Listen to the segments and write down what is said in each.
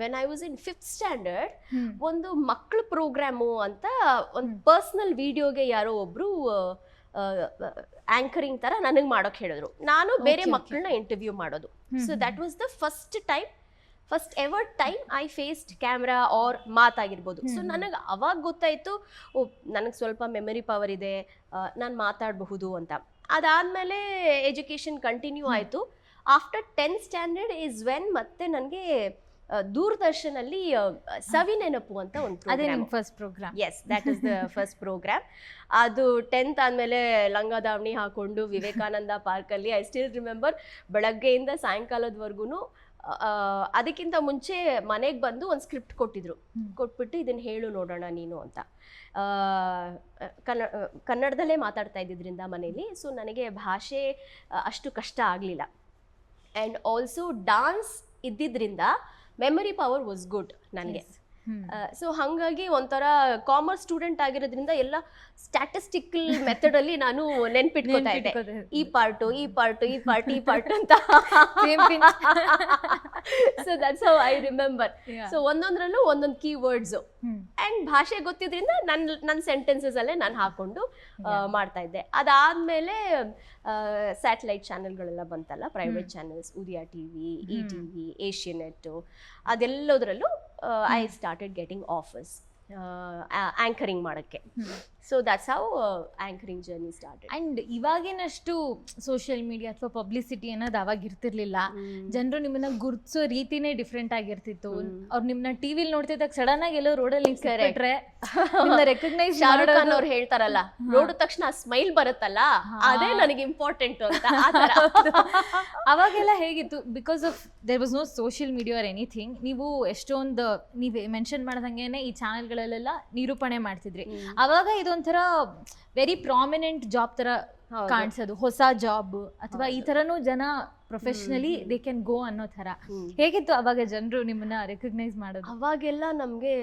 When I was in fifth standard. ಒಂದು ಮಕ್ಕಳ programme ಅಂತ ಒಂದು ಪರ್ಸ್ನಲ್ ವಿಡಿಯೋಗೆ ಯಾರೋ ಒಬ್ರು ಆಂಕರಿಂಗ್ ಥರ ನನಗೆ ಮಾಡೋಕ್ ಹೇಳಿದ್ರು ನಾನು ಬೇರೆ. ಮಕ್ಕಳನ್ನ ಇಂಟರ್ವ್ಯೂ ಮಾಡೋದು so that was the first time first ever time I faced camera or ಮಾತಾಗಿರ್ಬೋದು so. ನನಗೆ ಅವಾಗ ಗೊತ್ತಾಯಿತು ಓ ನನಗೆ ಸ್ವಲ್ಪ ಮೆಮೊರಿ ಪವರ್ ಇದೆ ನಾನು ಮಾತಾಡಬಹುದು ಅಂತ ಅದಾದಮೇಲೆ ಎಜುಕೇಷನ್ ಕಂಟಿನ್ಯೂ. ಆಯಿತು after tenth standard is when ಮತ್ತೆ ನನಗೆ ದೂರದರ್ಶನಲ್ಲಿ ಸವಿನೆನಪು ಸವಿ ನೆನಪು ಅಂತ ಒಂದು ಅದೇ first programme as that is the first programme ಅದು ಟೆಂತ್ ಆದಮೇಲೆ ಲಂಗ ದಾವಣಿ ಹಾಕೊಂಡು ವಿವೇಕಾನಂದ ಪಾರ್ಕಲ್ಲಿ ಐ ಸ್ಟಿಲ್ ರಿಮೆಂಬರ್ ಬೆಳಗ್ಗೆಯಿಂದ ಸಾಯಂಕಾಲದವರೆಗೂ ಅದಕ್ಕಿಂತ ಮುಂಚೆ ಮನೆಗೆ ಬಂದು ಒಂದು ಸ್ಕ್ರಿಪ್ಟ್ ಕೊಟ್ಟಿದ್ರು. ಕೊಟ್ಬಿಟ್ಟು ಇದನ್ನು ಹೇಳು ನೋಡೋಣ ನೀನು ಅಂತ. ಕನ್ನ ಕನ್ನಡದಲ್ಲೇ ಮಾತಾಡ್ತಾ ಇದ್ದಿದ್ರಿಂದ ಮನೇಲಿ ಸೊ ನನಗೆ ಭಾಷೆ ಅಷ್ಟು ಕಷ್ಟ ಆಗಲಿಲ್ಲ. ಆ್ಯಂಡ್ ಆಲ್ಸೋ ಡಾನ್ಸ್ ಇದ್ದಿದ್ರಿಂದ ಮೆಮರಿ ಪವರ್ ವಾಸ್ ಗುಡ್ ನನಗೆ. ಸೊ ಹಾಗಾಗಿ ಒಂಥರ ಕಾಮರ್ಸ್ ಸ್ಟೂಡೆಂಟ್ ಆಗಿರೋದ್ರಿಂದ ಎಲ್ಲ ಸ್ಟ್ಯಾಟಿಸ್ಟಿಕಲ್ ಮೆಥಡ್ ಅಲ್ಲಿ ನಾನು ನೆನ್ಪಿಟ್ಕೊತಾ ಇದ್ದೆ. ಈ ಪಾರ್ಟು ಈ ಪಾರ್ಟು ಈ ಪಾರ್ಟ್ ಈ ಪಾರ್ಟ್ ಅಂತ. So that's how I remember so ಒಂದೊಂದ್ರಲ್ಲೂ ಒಂದೊಂದು ಕೀ ವರ್ಡ್ಸ್ ಅಂಡ್ ಭಾಷೆ ಗೊತ್ತಿದ್ರಿಂದ ನನ್ನ ನನ್ನ ಸೆಂಟೆನ್ಸಸ್ ಅಲ್ಲೇ ನಾನು ಹಾಕೊಂಡು. ಮಾಡ್ತಾ ಇದ್ದೆ. ಅದಾದ್ಮೇಲೆ ಸ್ಯಾಟಲೈಟ್ ಚಾನೆಲ್ಗಳೆಲ್ಲ ಬಂತಲ್ಲ private channels Udaya TV E T TV Asianet ಅದೆಲ್ಲದರಲ್ಲೂ I started getting offers anchoring ಮಾಡೋಕ್ಕೆ. So that's how anchoring journey start and ಇವಾಗಿನಷ್ಟು social media ಅಥವಾ ಪಬ್ಲಿಸಿಟಿ ಅನ್ನೋದು ಅವಾಗ ಇರ್ತಿರ್ಲಿಲ್ಲ. ಜನರು ನಿಮ್ಮನ್ನ ಗುರ್ತಿಸೋ ರೀತಿನೇ ಡಿಫ್ರೆಂಟ್ ಆಗಿರ್ತಿತ್ತು. ಅವ್ರು ನಿಮ್ಮನ್ನ ಟಿವಿಲಿ ನೋಡ್ತಿದ್ದಾಗ ಸಡನ್ ಆಗಿ ಎಲ್ಲೋ ರೋಡಲ್ಲಿ ನಿಮ್ಮನ್ನ ರೆಕಗ್ನೈಸ್ ಶಾರುಖ್ ಖಾನ್ ಅವ್ರು ಹೇಳ್ತಾರಲ್ಲ. ನೋಡಿದ ತಕ್ಷಣ ಸ್ಮೈಲ್ ಬರುತ್ತಲ್ಲ. ಅದೇ ನನಗೆ ಇಂಪಾರ್ಟೆಂಟ್ ಅಂತ. ಅವಾಗೆಲ್ಲ ಹೇಗಿತ್ತು? Because of there was no social media or anything ನೀವು ಎಷ್ಟೊಂದು ನೀವು ಮೆನ್ಷನ್ ಮಾಡ್ದಂಗೆನೆ ಈ ಚಾನೆಲ್ಗಳಲ್ಲೆಲ್ಲ ನಿರೂಪಣೆ ಮಾಡ್ತಿದ್ರಿ. ಅವಾಗ ಅವಾಗ ಇದೊಂಥರ ವೆರಿ ಪ್ರಾಮಿನೆಂಟ್ ಜಾಬ್ ತರ. ಕಾಣಿಸೋದು ಹೊಸ ಜಾಬ್ ಅಥವಾ ಈ. ತರನು ಜನ ಪ್ರೊಫೆಷನಲಿ. ದೇ ಕ್ಯಾನ್ ಗೋ ಅನ್ನೋ ತರ. ಹೇಗಿತ್ತು ಅವಾಗ ಜನರು ನಿಮ್ಮನ್ನ ರೆಕಗ್ನೈಸ್ ಮಾಡೋದು ಅವಾಗೆಲ್ಲ ನಮ್ಗೆ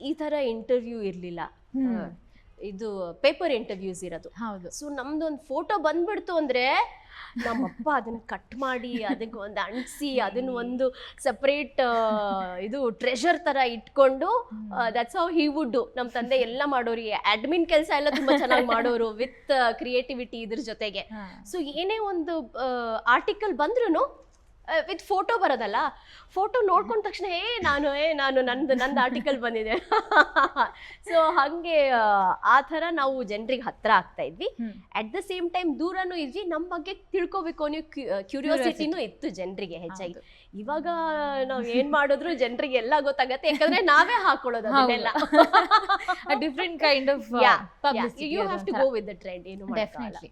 ಈ ತರ ಇಂಟರ್ವ್ಯೂ ಇರ್ಲಿಲ್ಲ ಇದು ಪೇಪರ್ ಇಂಟರ್ವ್ಯೂಸ್ ಇರೋದು ಹೌದು ಸೊ ನಮ್ದು ಒಂದು ಫೋಟೋ ಬಂದ್ಬಿಡ್ತು ಅಂದ್ರೆ ನಮ್ಮಪ್ಪ ಅದನ್ನ ಕಟ್ ಮಾಡಿ ಅದಕ್ಕೆ ಒಂದು ಅಂಟಿಸಿ ಅದನ್ನ ಒಂದು ಸಪ್ರೇಟ್ ಇದು ಟ್ರೆಷರ್ ತರ ಇಟ್ಕೊಂಡು ದಟ್ಸ್ ಹೌ ಹಿ ವುಡ್ ನಮ್ಮ ತಂದೆ ಎಲ್ಲ ಮಾಡೋರು ಅಡ್ಮಿನ್ ಕೆಲಸ ಎಲ್ಲ ತುಂಬಾ ಚೆನ್ನಾಗಿ ಮಾಡೋರು ವಿತ್ ಕ್ರಿಯೇಟಿವಿಟಿ ಇದ್ರ ಜೊತೆಗೆ. ಸೊ ಏನೇ ಒಂದು ಆರ್ಟಿಕಲ್ ಬಂದ್ರು ವಿತ್ ಫೋಟೋ ಬರೋದಲ್ಲ ಫೋಟೋ ನೋಡ್ಕೊಂಡ ತಕ್ಷಣ ಏ ನಾನು ಏ ನಾನು ನಂದು ನಂದು ಆರ್ಟಿಕಲ್ ಬಂದಿದೆ. ಹಾಗೆ ಆ, ತರ ನಾವು ಜನರಿಗೆ ಹತ್ರ ಆಗ್ತಾ ಇದ್ವಿ. ಅಟ್ ದ ಸೇಮ್ ಟೈಮ್ ದೂರನೂ ಇದ್ವಿ. ನಮ್ಮ ಬಗ್ಗೆ ತಿಳ್ಕೊಬೇಕು ಅನ್ನೋ ಕ್ಯೂರಿಯಾಸಿಟಿನೂ ಇತ್ತು ಜನರಿಗೆ ಹೆಚ್ಚಾಗಿ. ಇವಾಗ ನಾವ್ ಏನ್ ಮಾಡಿದ್ರು ಜನರಿಗೆ ಎಲ್ಲ ಗೊತ್ತಾಗತ್ತೆ. ಯಾಕಂದ್ರೆ ನಾವೇ ಹಾಕೊಳ್ಳೋದು. ಅದನ್ನೆಲ್ಲ. Of uh, publicity you have to. Go with the trend ಏನು Definitely.